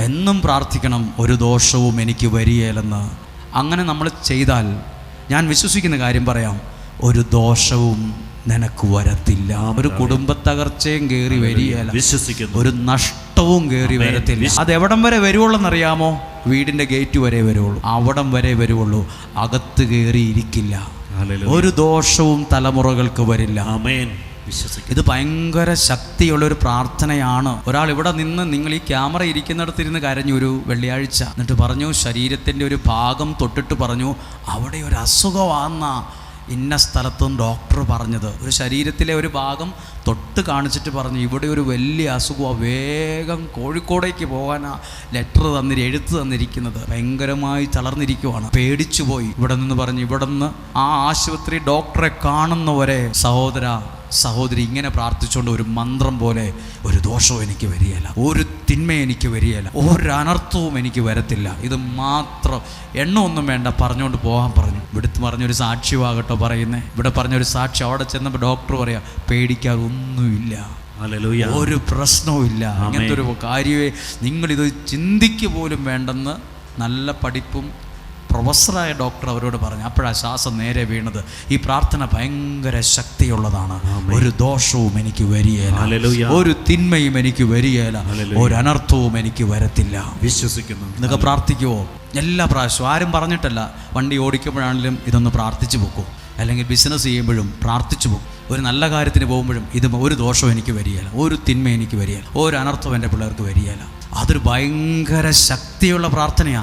എന്നും പ്രാർത്ഥിക്കണം ഒരു ദോഷവും എനിക്ക് വരികയില്ലെന്ന്. അങ്ങനെ നമ്മൾ ചെയ്താൽ ഞാൻ വിശ്വസിക്കുന്ന കാര്യം പറയാം ഒരു ദോഷവും നിനക്ക് വരത്തില്ല. ഒരു കുടുംബത്തകർച്ചയും കയറി വരികയില്ല. വിശ്വസിക്കുന്നു. ഒരു നഷ്ടവും കയറി. വരത്തില്ല. അത് എവിടം വരെ വരുവുള്ളെന്നറിയാമോ വീടിന്റെ ഗേറ്റ് വരെ വരുവുള്ളൂ അവിടം വരെ വരുവുള്ളൂ അകത്ത് കയറിയിരിക്കില്ല. ഒരു ദോഷവും തലമുറകൾക്ക് വരില്ല. വിശ്വസിക്കുന്നു ഇത് ഭയങ്കര ശക്തിയുള്ള ഒരു പ്രാർത്ഥനയാണ്. ഒരാൾ ഇവിടെ നിന്ന് നിങ്ങൾ ഈ ക്യാമറ ഇരിക്കുന്നിടത്തിരുന്ന് കരഞ്ഞു ഒരു വെള്ളിയാഴ്ച. എന്നിട്ട് പറഞ്ഞു ശരീരത്തിന്റെ ഒരു ഭാഗം തൊട്ടിട്ട് പറഞ്ഞു അവിടെ ഒരു അസുഖമാന്ന ഇന്ന സ്ഥലത്തും ഡോക്ടർ പറഞ്ഞത്. ഒരു ശരീരത്തിലെ ഒരു ഭാഗം തൊട്ട് കാണിച്ചിട്ട് പറഞ്ഞു ഇവിടെ ഒരു വലിയ അസുഖമാണ് വേഗം കോഴിക്കോടേക്ക് പോകാനാ ലെറ്റർ തന്നിരി എഴുത്ത് തന്നിരിക്കുന്നത്. ഭയങ്കരമായി തളർന്നിരിക്കുവാണ്. പേടിച്ചു പോയി ഇവിടെ നിന്ന് പറഞ്ഞു ഇവിടെ നിന്ന് ആ ആശുപത്രി ഡോക്ടറെ കാണുന്നവരെ സഹോദര സഹോദരി ഇങ്ങനെ പ്രാർത്ഥിച്ചുകൊണ്ട് ഒരു മന്ത്രം പോലെ ഒരു ദോഷവും എനിക്ക് വരികയില്ല. ഒരു തിന്മ എനിക്ക് വരികയില്ല. ഒരു അനർത്ഥവും എനിക്ക് വരത്തില്ല. ഇത് മാത്രം എണ്ണ ഒന്നും വേണ്ട. പറഞ്ഞുകൊണ്ട് പോകാൻ പറഞ്ഞു. ഇവിടുത്തെ പറഞ്ഞൊരു സാക്ഷ്യമാകട്ടോ പറയുന്നേ. ഇവിടെ പറഞ്ഞൊരു സാക്ഷി. അവിടെ ചെന്നപ്പോൾ ഡോക്ടർ പറയാ പേടിക്കാതെ ഒന്നുമില്ല ഹല്ലേലൂയ. ഒരു പ്രശ്നവുമില്ല അങ്ങനത്തെ ഒരു കാര്യമേ നിങ്ങളിത് ചിന്തിക്ക് പോലും വേണ്ടെന്ന് നല്ല പഠിപ്പും പ്രൊഫസറായ ഡോക്ടർ അവരോട് പറഞ്ഞു അപ്പോഴാ ശ്വാസം നേരെ വീണത്. ഈ പ്രാർത്ഥന ഭയങ്കര ശക്തിയുള്ളതാണ്. ഒരു ദോഷവും എനിക്ക് വരികയില്ല. ഒരു തിന്മയും എനിക്ക് വരികയില്ല. ഒരു അനർത്ഥവും എനിക്ക് വരത്തില്ല. വിശ്വസിക്കുന്നു. നിങ്ങൾക്ക് പ്രാർത്ഥിക്കുമോ എല്ലാ പ്രാവശ്യവും. ആരും പറഞ്ഞിട്ടല്ല. വണ്ടി ഓടിക്കുമ്പോഴാണെങ്കിലും ഇതൊന്ന് പ്രാർത്ഥിച്ചു പോക്കും. അല്ലെങ്കിൽ ബിസിനസ് ചെയ്യുമ്പോഴും പ്രാർത്ഥിച്ചു പോകും ഒരു നല്ല കാര്യത്തിന് പോകുമ്പോഴും ഇത് ഒരു ദോഷവും എനിക്ക് വരികയില്ല ഒരു തിന്മ എനിക്ക് വരികയില്ല ഒരു അനർത്ഥവും എന്റെ പിള്ളേർക്ക് വരികയില്ല അതൊരു ഭയങ്കര ശക്തിയുള്ള പ്രാർത്ഥനയാണ്